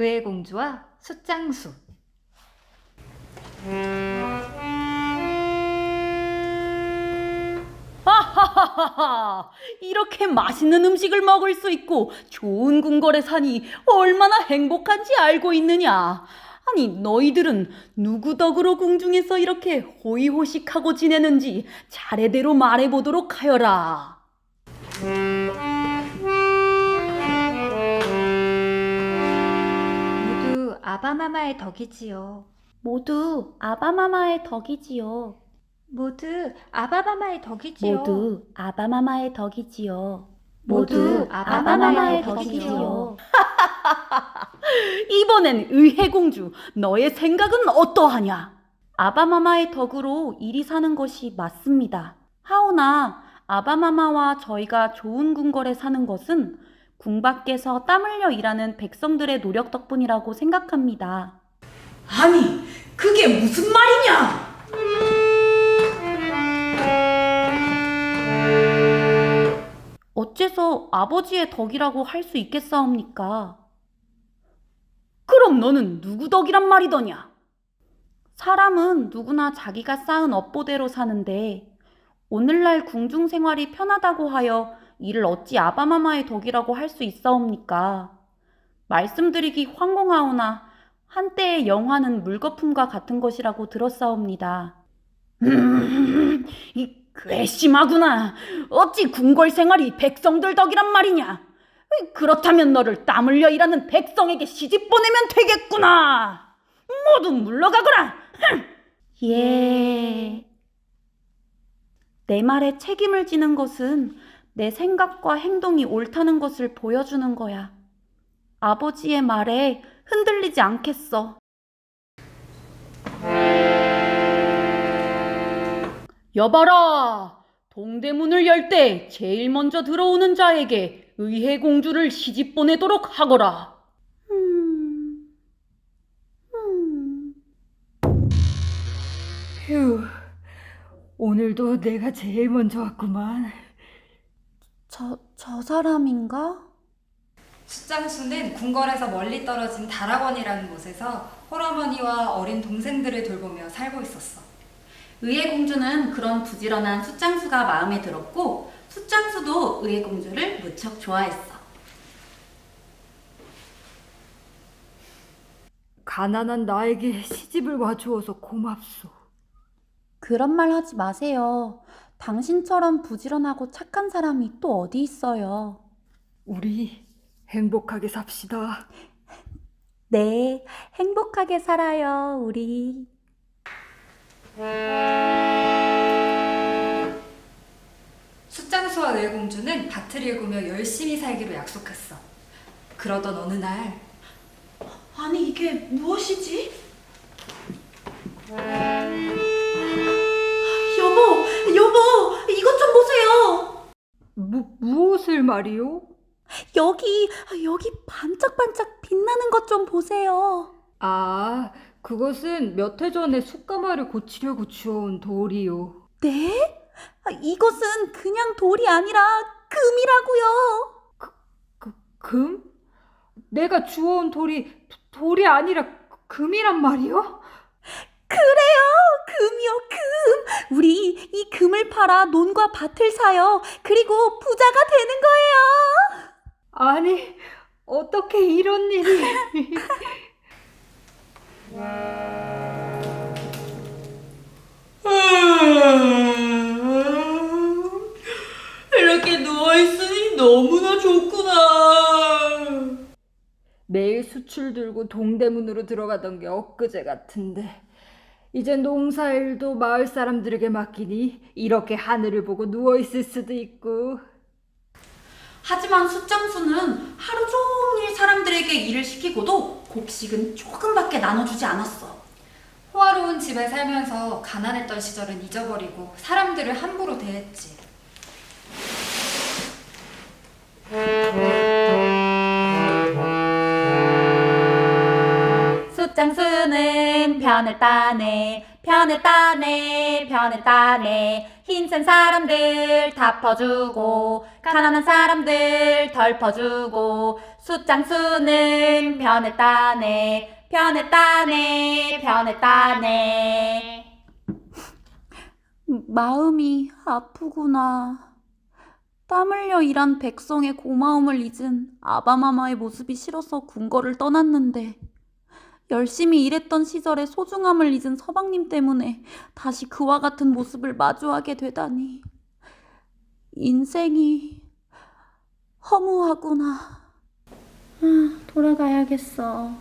의외공주와 숫장수! 이렇게 맛있는 음식을 먹을 수 있고 좋은 궁궐에 사니 얼마나 행복한지 알고 있느냐? 아니, 너희들은 누구 덕으로 궁중에서 이렇게 호의호식하고 지내는지 차례대로 말해보도록 하여라. 아바마마의 덕이지요. 모두 아바마마의 덕이지요. 모두 아바마마의 덕이지요. 모두 아바마마의 덕이지요. 모두 아바마마의 덕이지요. 이번엔 의혜공주, 너의 생각은 어떠하냐? 아바마마의 덕으로 일이 사는 것이 맞습니다. 하오나 아바마마와 저희가 좋은 궁궐에 사는 것은 궁 밖에서 땀 흘려 일하는 백성들의 노력 덕분이라고 생각합니다. 아니, 그게 무슨 말이냐? 어째서 아버지의 덕이라고 할 수 있겠사옵니까? 그럼 너는 누구 덕이란 말이더냐? 사람은 누구나 자기가 쌓은 업보대로 사는데 오늘날 궁중 생활이 편하다고 하여 이를 어찌 아바마마의 덕이라고 할 수 있사옵니까? 말씀드리기 황공하오나 한때의 영화는 물거품과 같은 것이라고 들었사옵니다. 음, 이 괘씸하구나. 어찌 궁궐 생활이 백성들 덕이란 말이냐? 그렇다면 너를 땀 흘려 일하는 백성에게 시집 보내면 되겠구나. 모두 물러가거라. 흥! 예. 내 말에 책임을 지는 것은 내 생각과 행동이 옳다는 것을 보여주는 거야. 아버지의 말에 흔들리지 않겠어. 여봐라! 동대문을 열 때 제일 먼저 들어오는 자에게 의혜 공주를 시집 보내도록 하거라. 음, 음. 휴, 오늘도 내가 제일 먼저 왔구만. 저, 저 사람인가? 숫장수는 궁궐에서 멀리 떨어진 다락원이라는 곳에서 홀어머니와 어린 동생들을 돌보며 살고 있었어. 의혜 공주는 그런 부지런한 숫장수가 마음에 들었고 숫장수도 의혜 공주를 무척 좋아했어. 가난한 나에게 시집을 와주어서 고맙소. 그런 말 하지 마세요. 당신처럼 부지런하고 착한 사람이 또 어디 있어요? 우리 행복하게 삽시다. 네, 행복하게 살아요, 우리. 숫장수와 의공주는 밭을 일구며 열심히 살기로 약속했어. 그러던 어느 날 아니, 이게 무엇이지? 말이오? 여기, 여기 반짝반짝 빛나는 것 좀 보세요. 아, 그것은 몇 해 전에 숯가마를 고치려고 주워온 돌이오. 네? 아, 이것은 그냥 돌이 아니라 금이라고요. 그, 금? 내가 주워온 돌이 돌이 아니라 금이란 말이오? 금이요, 금. 우리 이 금을 팔아 논과 밭을 사요. 그리고 부자가 되는 거예요. 아니, 어떻게 이런 일이? 이렇게 누워있으니 너무나 좋구나. 매일 수출 들고 동대문으로 들어가던 게 엊그제 같은데 이제 농사일도 마을 사람들에게 맡기니 이렇게 하늘을 보고 누워 있을 수도 있고 하지만 숫장수는 하루 종일 사람들에게 일을 시키고도 곡식은 조금밖에 나눠주지 않았어. 호화로운 집에 살면서 가난했던 시절은 잊어버리고 사람들을 함부로 대했지. 숫장수는 편을 따네, 편을 따네. 힘센 사람들 다 퍼주고 가난한 사람들 덜 퍼주고 숫장수는 변했다네 변했다네 변했다네. 마음이 아프구나. 땀 흘려 일한 백성의 고마움을 잊은 아바마마의 모습이 싫어서 궁궐을 떠났는데 열심히 일했던 시절의 소중함을 잊은 서방님 때문에 다시 그와 같은 모습을 마주하게 되다니. 인생이 허무하구나. 아, 돌아가야겠어.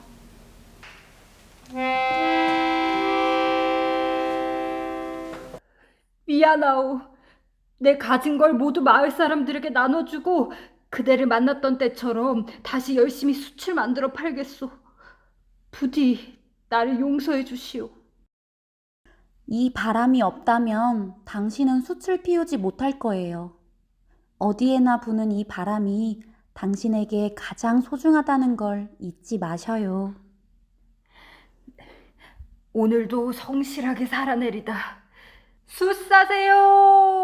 미안하오. 내 가진 걸 모두 마을 사람들에게 나눠주고 그대를 만났던 때처럼 다시 열심히 숯을 만들어 팔겠소. 부디 나를 용서해 주시오. 이 바람이 없다면 당신은 숯을 피우지 못할 거예요. 어디에나 부는 이 바람이 당신에게 가장 소중하다는 걸 잊지 마셔요. 오늘도 성실하게 살아내리다. 숯 사세요.